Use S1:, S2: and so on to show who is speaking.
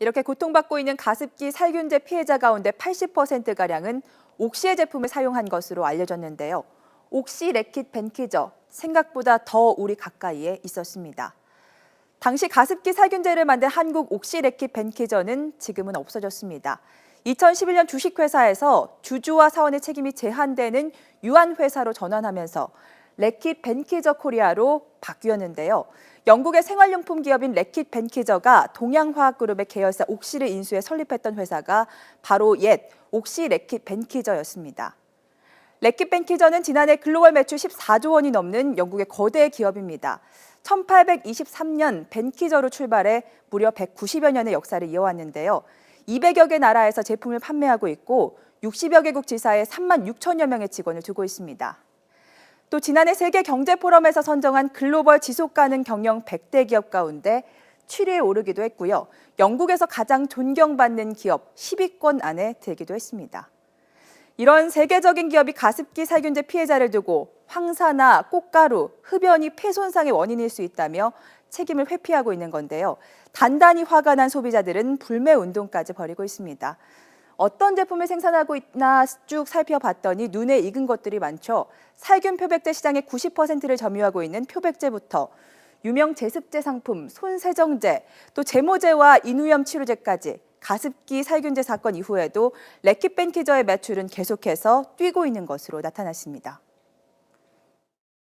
S1: 이렇게 고통받고 있는 가습기 살균제 피해자 가운데 80%가량은 옥시의 제품을 사용한 것으로 알려졌는데요. 옥시 레킷 벤키저 생각보다 더 우리 가까이에 있었습니다. 당시 가습기 살균제를 만든 한국 옥시 레킷 벤키저는 지금은 없어졌습니다. 2011년 주식회사에서 주주와 사원의 책임이 제한되는 유한회사로 전환하면서 레킷 벤키저 코리아로 바뀌었는데요. 영국의 생활용품 기업인 레킷 벤키저가 동양화학그룹의 계열사 옥시를 인수해 설립했던 회사가 바로 옛 옥시 레킷 벤키저였습니다. 레킷 벤키저는 지난해 글로벌 매출 14조 원이 넘는 영국의 거대 기업입니다. 1823년 벤키저로 출발해 무려 190여 년의 역사를 이어왔는데요. 200여 개 나라에서 제품을 판매하고 있고 60여 개국 지사에 3만 6천여 명의 직원을 두고 있습니다. 또 지난해 세계 경제 포럼에서 선정한 글로벌 지속 가능 경영 100대 기업 가운데 7위에 오르기도 했고요. 영국에서 가장 존경받는 기업 10위권 안에 들기도 했습니다. 이런 세계적인 기업이 가습기 살균제 피해자를 두고 황사나 꽃가루, 흡연이 폐 손상의 원인일 수 있다며 책임을 회피하고 있는 건데요. 단단히 화가 난 소비자들은 불매 운동까지 벌이고 있습니다. 어떤 제품을 생산하고 있나 쭉 살펴봤더니 눈에 익은 것들이 많죠. 살균 표백제 시장의 90%를 점유하고 있는 표백제부터 유명 제습제 상품, 손세정제, 또 제모제와 인후염 치료제까지 가습기 살균제 사건 이후에도 레킷 벤키저의 매출은 계속해서 뛰고 있는 것으로 나타났습니다.